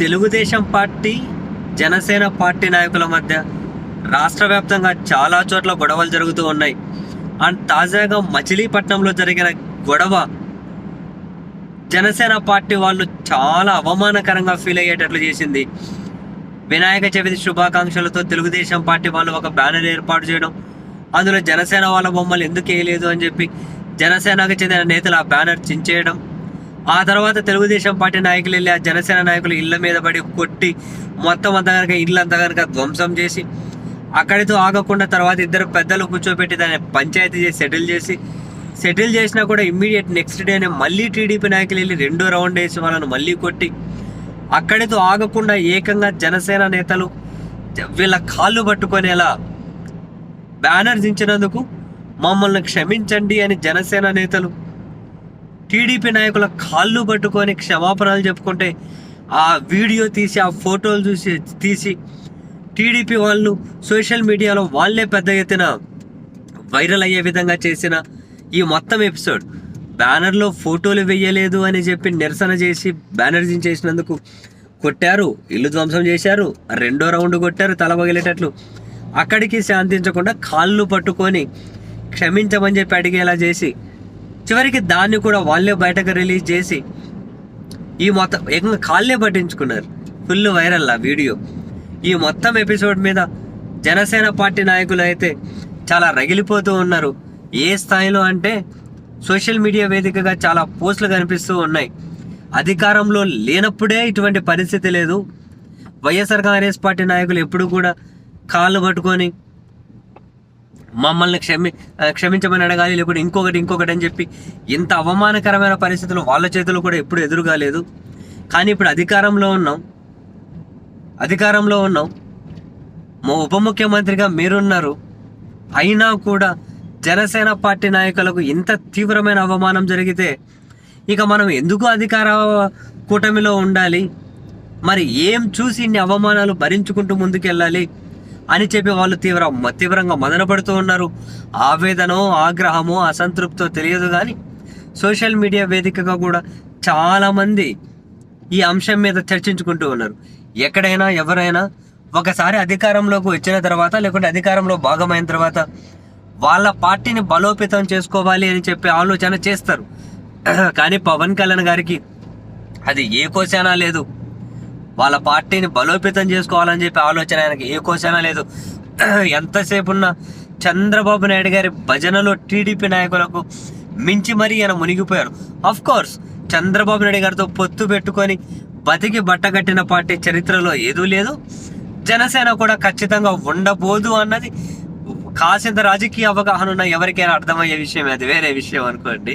Telugu Desam party Janasena party నాయకుల మధ్య రాష్ట్ర వ్యాప్తంగా చాలా చోట్ల గొడవలు జరుగుతూ ఉన్నాయి. అండ్ తాజాగా మచిలీపట్నంలో జరిగిన గొడవ జనసేన పార్టీ వాళ్ళు చాలా అవమానకరంగా ఫీల్ అయ్యేటట్లు చేసింది. వినాయక చవితి శుభాకాంక్షలతో తెలుగుదేశం పార్టీ వాళ్ళు ఒక బ్యానర్ ఏర్పాటు చేయడం అందులో జనసేన వాళ్ళ బొమ్మలు ఎందుకు వేయలేదు అని చెప్పి జనసేనకు చెందిన నేతలు ఆ బ్యానర్ చించేయడం ఆ తర్వాత తెలుగుదేశం పార్టీ నాయకులు వెళ్ళి ఆ జనసేన నాయకులు ఇళ్ళ మీద పడి కొట్టి మొత్తం అంతా కనుక ఇళ్ళంతా కనుక ధ్వంసం చేసి అక్కడితో ఆగకుండా తర్వాత ఇద్దరు పెద్దలు కూర్చోబెట్టి దాన్ని పంచాయతీ చేసి సెటిల్ చేసి సెటిల్ చేసినా కూడా ఇమ్మీడియట్ నెక్స్ట్ డేనే మళ్ళీ టీడీపీ నాయకులు వెళ్ళి రెండో రౌండ్ వేసి వాళ్ళని మళ్ళీ కొట్టి అక్కడితో ఆగకుండా ఏకంగా జనసేన నేతలు వీళ్ళ కాళ్ళు పట్టుకునేలా బ్యానర్ దించినందుకు మమ్మల్ని క్షమించండి అని జనసేన నేతలు టీడీపీ నాయకుల కాళ్ళు పట్టుకొని క్షమాపణలు చెప్పుకుంటే ఆ వీడియో తీసి ఆ ఫోటోలు చూసి తీసి టీడీపీ వాళ్ళు సోషల్ మీడియాలో వాళ్ళే పెద్ద ఎత్తున వైరల్ అయ్యే విధంగా చేసిన ఈ మొత్తం ఎపిసోడ్. బ్యానర్లో ఫోటోలు వేయలేదు అని చెప్పి నిరసన చేసి బ్యానర్ చేసినందుకు కొట్టారు ఇల్లు ధ్వంసం చేశారు రెండో రౌండ్ కొట్టారు తల పగిలేటట్లు. అక్కడికి శాంతించకుండా కాళ్ళు పట్టుకొని క్షమించమని చెప్పి అడిగేలా చేసి చివరికి దాన్ని కూడా వాళ్ళే బయటకు రిలీజ్ చేసి ఈ మొత్తం ఏకంగా కాళ్ళే పట్టించుకున్నారు. ఫుల్ వైరల్ ఆ వీడియో ఈ మొత్తం ఎపిసోడ్ మీద జనసేన పార్టీ నాయకులు అయితే చాలా రగిలిపోతూ ఉన్నారు. ఏ స్థాయిలో అంటే సోషల్ మీడియా వేదికగా చాలా పోస్టులు కనిపిస్తూ ఉన్నాయి. అధికారంలో లేనప్పుడే ఇటువంటి పరిస్థితి లేదు. వైఎస్ఆర్ కాంగ్రెస్ పార్టీ నాయకులు ఎప్పుడు కూడా కాళ్ళు పట్టుకొని మమ్మల్ని క్షమి క్షమించమని అడగాలి లేకుంటే ఇంకొకటి ఇంకొకటి అని చెప్పి ఇంత అవమానకరమైన పరిస్థితులు వాళ్ళ చేతులు కూడా ఎప్పుడు ఎదురుగాలేదు. కానీ ఇప్పుడు అధికారంలో ఉన్నాం. అధికారంలో ఉన్నాం. మా ఉప ముఖ్యమంత్రిగా మీరున్నారు. అయినా కూడా జనసేన పార్టీ నాయకులకు ఇంత తీవ్రమైన అవమానం జరిగితే ఇక మనం ఎందుకు అధికార కూటమిలో ఉండాలి? మరి ఏం చూసి ఇన్ని అవమానాలు భరించుకుంటూ ముందుకెళ్ళాలి? అని చెప్పి వాళ్ళు తీవ్ర తీవ్రంగా మదనపడుతూ ఉన్నారు. ఆవేదనో ఆగ్రహమో అసంతృప్తో తెలియదు కానీ సోషల్ మీడియా వేదికగా కూడా చాలామంది ఈ అంశం మీద చర్చించుకుంటూ ఉన్నారు. ఎక్కడైనా ఎవరైనా ఒకసారి అధికారంలోకి వచ్చిన తర్వాత లేకుంటే అధికారంలో భాగమైన తర్వాత వాళ్ళ పార్టీని బలోపేతం చేసుకోవాలి అని చెప్పి ఆలోచన చేస్తారు. కానీ పవన్ కళ్యాణ్ గారికి అది ఏ కోశానా లేదు. వాళ్ళ పార్టీని బలోపేతం చేసుకోవాలని చెప్పి ఆలోచన ఆయనకి ఏ కోసమే లేదు. ఎంతసేపు ఉన్న చంద్రబాబు నాయుడు గారి భజనలో టీడీపీ నాయకులకు మించి మరీ ఆయన మునిగిపోయారు అఫ్ కోర్స్ చంద్రబాబు నాయుడు గారితో పొత్తు పెట్టుకొని బతికి బట్టగట్టిన పార్టీ చరిత్రలో ఏదూ లేదు. జనసేన కూడా ఖచ్చితంగా ఉండబోదు అన్నది కాసింత రాజకీయ అవగాహన ఉన్న ఎవరికైనా అర్థమయ్యే విషయం అది. వేరే విషయం అనుకోండి.